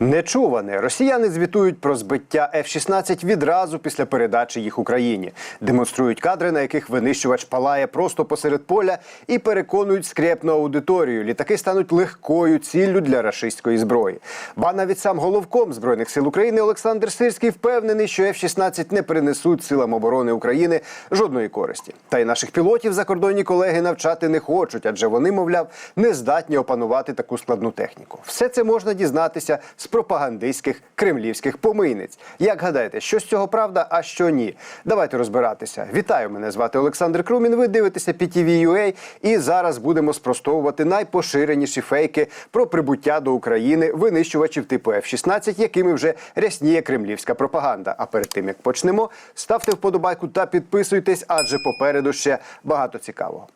Нечуване росіяни звітують про збиття F-16 відразу після передачі їх Україні, демонструють кадри, на яких винищувач палає просто посеред поля, і переконують скрепну аудиторію. Літаки стануть легкою ціллю для рашистської зброї. Ба навіть сам головком збройних сил України Олександр Сирський впевнений, що F-16 не принесуть силам оборони України жодної користі. Та й наших пілотів закордонні колеги навчати не хочуть, адже вони, мовляв, не здатні опанувати таку складну техніку. Все це можна дізнатися з пропагандистських кремлівських помийниць. Як гадаєте, що з цього правда, а що ні? Давайте розбиратися. Вітаю, мене звати Олександр Крумін. Ви дивитеся PTV.ua і зараз будемо спростовувати найпоширеніші фейки про прибуття до України винищувачів типу F-16, якими вже рясніє кремлівська пропаганда. А перед тим як почнемо, ставте вподобайку та підписуйтесь, адже попереду ще багато цікавого.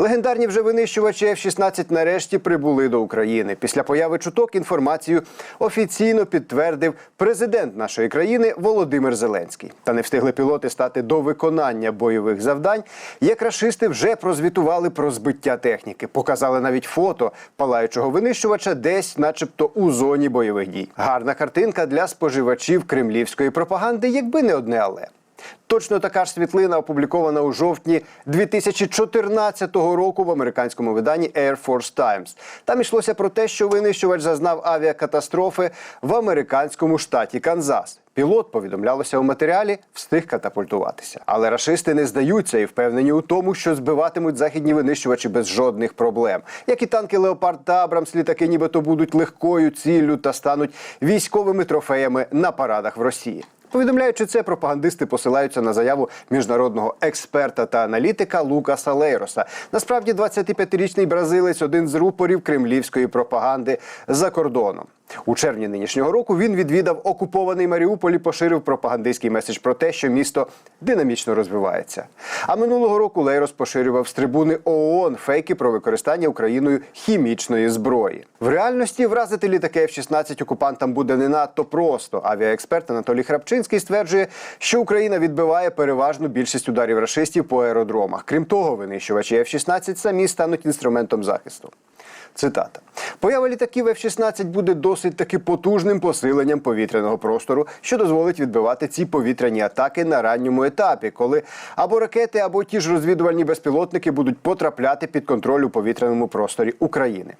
Легендарні вже винищувачі F-16 нарешті прибули до України. Після появи чуток інформацію офіційно підтвердив президент нашої країни Володимир Зеленський. Та не встигли пілоти стати до виконання бойових завдань. Як рашисти вже прозвітували про збиття техніки, показали навіть фото палаючого винищувача десь, начебто, у зоні бойових дій. Гарна картинка для споживачів кремлівської пропаганди, якби не одне але. Точно така ж світлина опублікована у жовтні 2014 року в американському виданні Air Force Times. Там йшлося про те, що винищувач зазнав авіакатастрофи в американському штаті Канзас. Пілот повідомлялося у матеріалі, встиг катапультуватися. Але рашисти не здаються і впевнені у тому, що збиватимуть західні винищувачі без жодних проблем. Як і танки Леопард та Абрамс, літаки нібито будуть легкою ціллю та стануть військовими трофеями на парадах в Росії. Повідомляючи це, пропагандисти посилаються на заяву міжнародного експерта та аналітика Лукаса Лейроса. Насправді, 25-річний бразилець один з рупорів кремлівської пропаганди за кордоном. У червні нинішнього року він відвідав окупований Маріуполь і поширив пропагандистський меседж про те, що місто динамічно розвивається. А минулого року Лейрос поширював з трибуни ООН фейки про використання Україною хімічної зброї. В реальності вразити літаки F-16 окупантам буде не надто просто. Авіаексперт Анатолій Храпчинський стверджує, що Україна відбиває переважну більшість ударів рашистів по аеродромах. Крім того, винищувачі F-16 самі стануть інструментом захисту. Цитата: поява літаків F-16 буде досить таки потужним посиленням повітряного простору, що дозволить відбивати ці повітряні атаки на ранньому етапі, коли або ракети, або ті ж розвідувальні безпілотники будуть потрапляти під контроль у повітряному просторі України.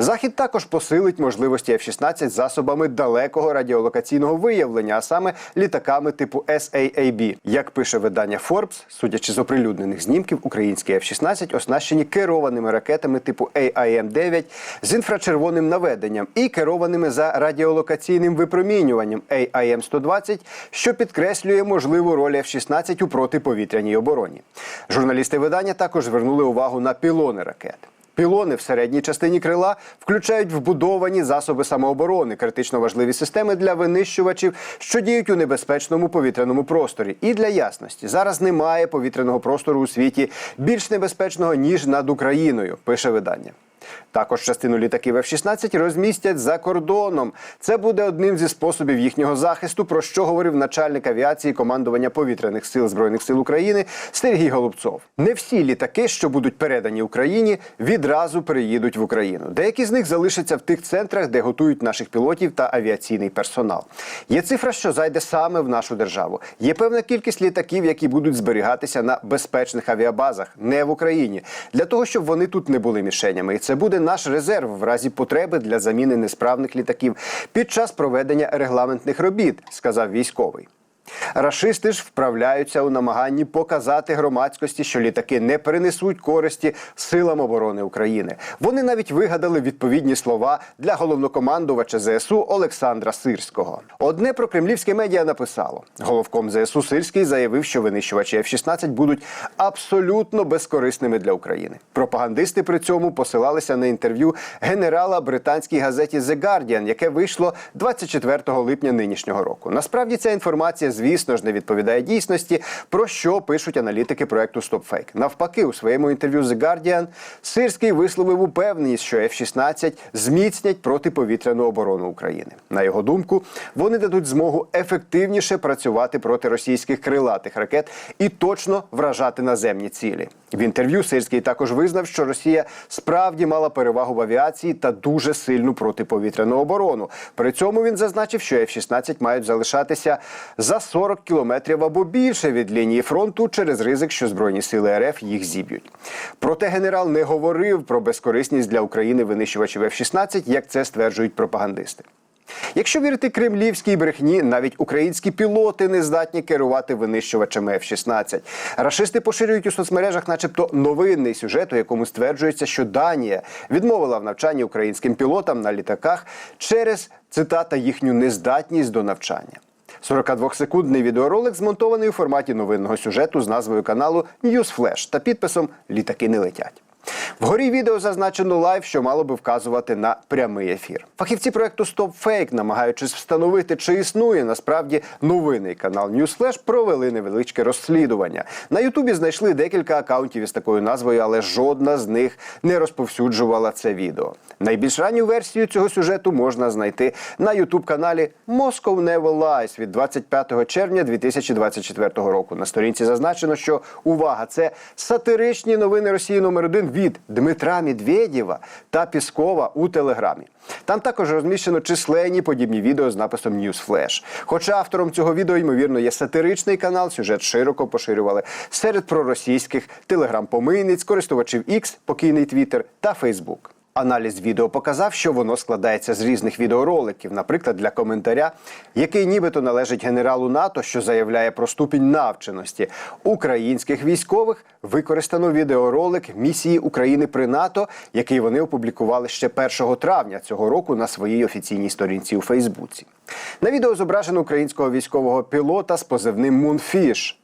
Захід також посилить можливості F-16 засобами далекого радіолокаційного виявлення, а саме літаками типу SAAB. Як пише видання Forbes, судячи з оприлюднених знімків, українські F-16 оснащені керованими ракетами типу AIM-9 з інфрачервоним наведенням і керованими за радіолокаційним випромінюванням AIM-120, що підкреслює можливу роль F-16 у протиповітряній обороні. Журналісти видання також звернули увагу на пілони ракет. Пілони в середній частині крила включають вбудовані засоби самооборони, критично важливі системи для винищувачів, що діють у небезпечному повітряному просторі. І для ясності зараз немає повітряного простору у світі більш небезпечного ніж над Україною, пише видання. Також частину літаків F-16 розмістять за кордоном. Це буде одним зі способів їхнього захисту, про що говорив начальник авіації командування повітряних сил збройних сил України Сергій Голубцов. Не всі літаки, що будуть передані Україні, відразу приїдуть в Україну. Деякі з них залишаться в тих центрах, де готують наших пілотів та авіаційний персонал. Є цифра, що зайде саме в нашу державу. Є певна кількість літаків, які будуть зберігатися на безпечних авіабазах, не в Україні, для того, щоб вони тут не були мішенями. І це буде наш резерв в разі потреби для заміни несправних літаків під час проведення регламентних робіт, сказав військовий. Рашисти ж вправляються у намаганні показати громадськості, що літаки не принесуть користі силам оборони України. Вони навіть вигадали відповідні слова для головнокомандувача ЗСУ Олександра Сирського. Одне про кремлівське медіа написало: головком ЗСУ Сирський заявив, що винищувачі F-16 будуть абсолютно безкорисними для України. Пропагандисти при цьому посилалися на інтерв'ю генерала британській газеті The Guardian, яке вийшло 24 липня нинішнього року. Насправді ця інформація звісно ж, не відповідає дійсності, про що пишуть аналітики проекту StopFake. Навпаки, у своєму інтерв'ю The Guardian Сирський висловив упевненість, що F-16 зміцнять протиповітряну оборону України. На його думку, вони дадуть змогу ефективніше працювати проти російських крилатих ракет і точно вражати наземні цілі. В інтерв'ю Сирський також визнав, що Росія справді мала перевагу в авіації та дуже сильну протиповітряну оборону. При цьому він зазначив, що F-16 мають залишатися за 40 кілометрів або більше від лінії фронту через ризик, що збройні сили РФ їх зіб'ють. Проте генерал не говорив про безкорисність для України винищувачів F-16, як це стверджують пропагандисти. Якщо вірити кремлівській брехні, навіть українські пілоти не здатні керувати винищувачами F-16. Рашисти поширюють у соцмережах, начебто, новинний сюжет, у якому стверджується, що Данія відмовила в навчанні українським пілотам на літаках через цитата їхню нездатність до навчання. 42-секундний відеоролик змонтований у форматі новинного сюжету з назвою каналу News Flash та підписом Літаки не летять. Вгорі відео зазначено лайв, що мало би вказувати на прямий ефір. Фахівці проекту StopFake, намагаючись встановити, чи існує насправді новинний канал Newsflash, провели невеличке розслідування. На Ютубі знайшли декілька акаунтів із такою назвою, але жодна з них не розповсюджувала це відео. Найбільш ранню версію цього сюжету можна знайти на Ютуб каналі Moscow Never Lies від 25 червня 2024 року. На сторінці зазначено, що увага, це сатиричні новини Росії номер 1 від Дмитра Медведєва та Піскова у Телеграмі. Там також розміщено численні подібні відео з написом Newsflash. Хоча автором цього відео, ймовірно, є сатиричний канал, сюжет широко поширювали серед проросійських телеграм-помийниць, користувачів X, покійний Twitter та Facebook. Аналіз відео показав, що воно складається з різних відеороликів, наприклад, для коментаря, який нібито належить генералу НАТО, що заявляє про ступінь навченості українських військових. Використано відеоролик місії України при НАТО, який вони опублікували ще 1 травня цього року на своїй офіційній сторінці у Фейсбуці. На відео зображено українського військового пілота з позивним Мунфіш.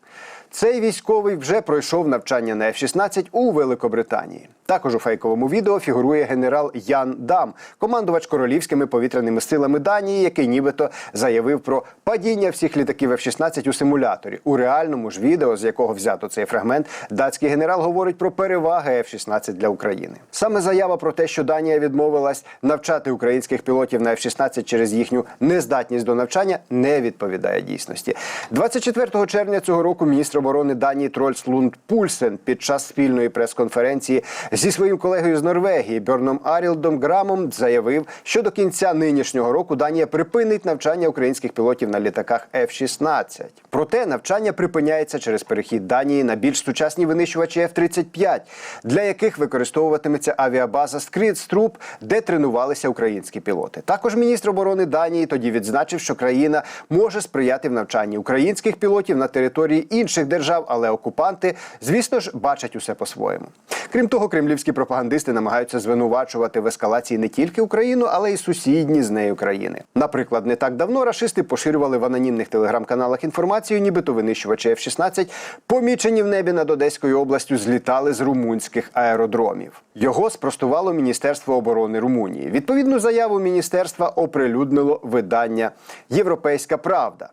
Цей військовий вже пройшов навчання на F-16 у Великобританії. Також у фейковому відео фігурує генерал Ян Дам, командувач королівськими повітряними силами Данії, який нібито заявив про падіння всіх літаків F-16 у симуляторі. У реальному ж відео, з якого взято цей фрагмент, датський генерал говорить про переваги F-16 для України. Саме заява про те, що Данія відмовилась навчати українських пілотів на F-16 через їхню нездатність до навчання, не відповідає дійсності. 24 червня цього року міністр оборони Данії Трольс Лунд Пульсен під час спільної прес-конференції зі своїм колегою з Норвегії Бьорном Арілдом Грамом заявив, що до кінця нинішнього року Данія припинить навчання українських пілотів на літаках F-16. Проте навчання припиняється через перехід Данії на більш сучасні винищувачі F-35, для яких використовуватиметься авіабаза Скрідструп, де тренувалися українські пілоти. Також міністр оборони Данії тоді відзначив, що країна може сприяти в навчанні українських пілотів на території інших держав, але окупанти, звісно ж, бачать усе по-своєму. Крім того, кремлівські пропагандисти намагаються звинувачувати в ескалації не тільки Україну, але й сусідні з нею країни. Наприклад, не так давно рашисти поширювали в анонімних телеграм-каналах інформацію, нібито винищувачі F-16, помічені в небі над Одеською областю, злітали з румунських аеродромів. Його спростувало Міністерство оборони Румунії. Відповідну заяву міністерства оприлюднило видання Європейська Правда.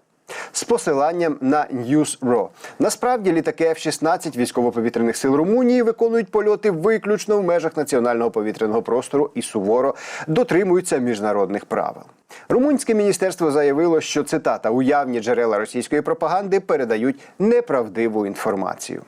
З посиланням на News.ro. Насправді літаки F-16 військово-повітряних сил Румунії виконують польоти виключно в межах національного повітряного простору і суворо дотримуються міжнародних правил. Румунське міністерство заявило, що цитата уявні джерела російської пропаганди передають неправдиву інформацію.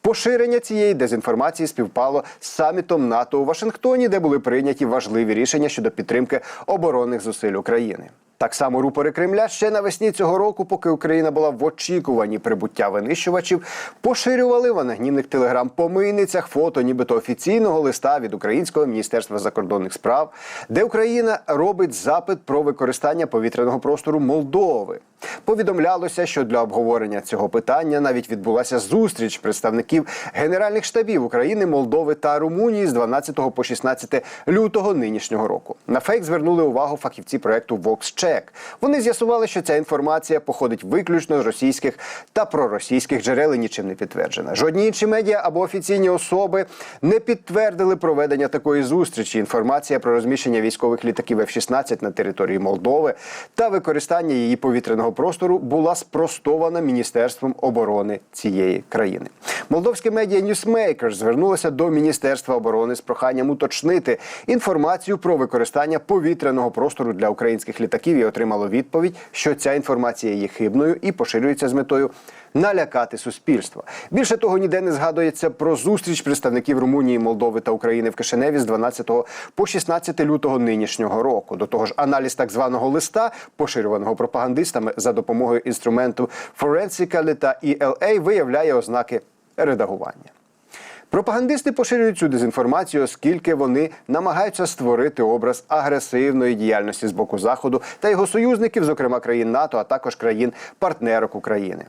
Поширення цієї дезінформації співпало з самітом НАТО у Вашингтоні, де були прийняті важливі рішення щодо підтримки оборонних зусиль України. Так само рупори Кремля ще навесні цього року, поки Україна була в очікуванні прибуття винищувачів, поширювали в анонімних телеграм-помийницях фото, нібито офіційного листа від Українського міністерства закордонних справ, де Україна робить запит про використання повітряного простору Молдови. Повідомлялося, що для обговорення цього питання навіть відбулася зустріч представників генеральних штабів України, Молдови та Румунії з 12 по 16 лютого нинішнього року. На фейк звернули увагу фахівці проекту VoxCheck. Вони з'ясували, що ця інформація походить виключно з російських та проросійських джерел і нічим не підтверджена. Жодні інші медіа або офіційні особи не підтвердили проведення такої зустрічі. Інформація про розміщення військових літаків F-16 на території Молдови та використання її повітряного простору була спростована Міністерством оборони цієї країни. Молдовське медіа Newsmaker звернулося до Міністерства оборони з проханням уточнити інформацію про використання повітряного простору для українських літаків і отримало відповідь, що ця інформація є хибною і поширюється з метою налякати суспільство. Більше того, ніде не згадується про зустріч представників Румунії, Молдови та України в Кишиневі з 12 по 16 лютого нинішнього року. До того ж, аналіз так званого листа, поширюваного пропагандистами за допомогою інструменту Forensical та ELA, виявляє ознаки редагування. Пропагандисти поширюють цю дезінформацію, оскільки вони намагаються створити образ агресивної діяльності з боку заходу та його союзників, зокрема країн НАТО, а також країн-партнерок України.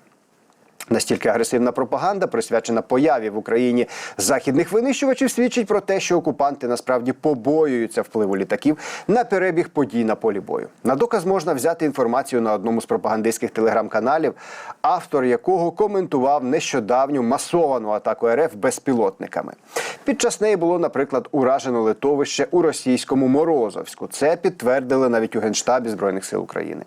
Настільки агресивна пропаганда, присвячена появі в Україні західних винищувачів, свідчить про те, що окупанти насправді побоюються впливу літаків на перебіг подій на полі бою. На доказ можна взяти інформацію на одному з пропагандистських телеграм-каналів, автор якого коментував нещодавню масовану атаку РФ безпілотниками. Під час неї було, наприклад, уражено литовище у російському Морозовську. Це підтвердили навіть у генштабі збройних сил України.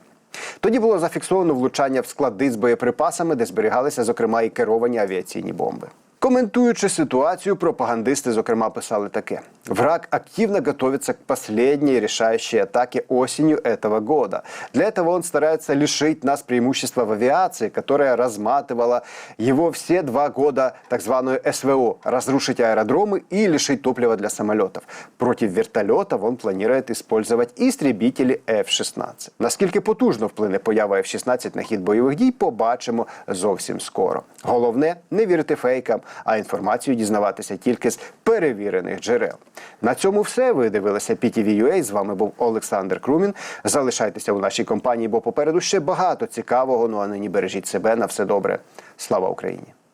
Тоді було зафіксовано влучання в склади з боєприпасами, де зберігалися, зокрема, і керовані авіаційні бомби. Коментуючи ситуацию, пропагандисты, зокрема, писали таке: враг активно готовится к последней решающей атаке осенью этого года. Для этого он старается лишить нас преимущества в авиации, которая разматывала его все два года так званую СВО, разрушить аэродромы и лишить топлива для самолетов. Против вертолетов он планирует использовать истребители F-16. Наскільки потужно вплине поява F-16 на хід бойових дій, побачимо зовсім скоро. Головне не вірити фейкам, а інформацію дізнаватися тільки з перевірених джерел. На цьому все. Ви дивилися PTV.ua. З вами був Олександр Крумін. Залишайтеся у нашій компанії, бо попереду ще багато цікавого. Ну а нині бережіть себе на все добре. Слава Україні!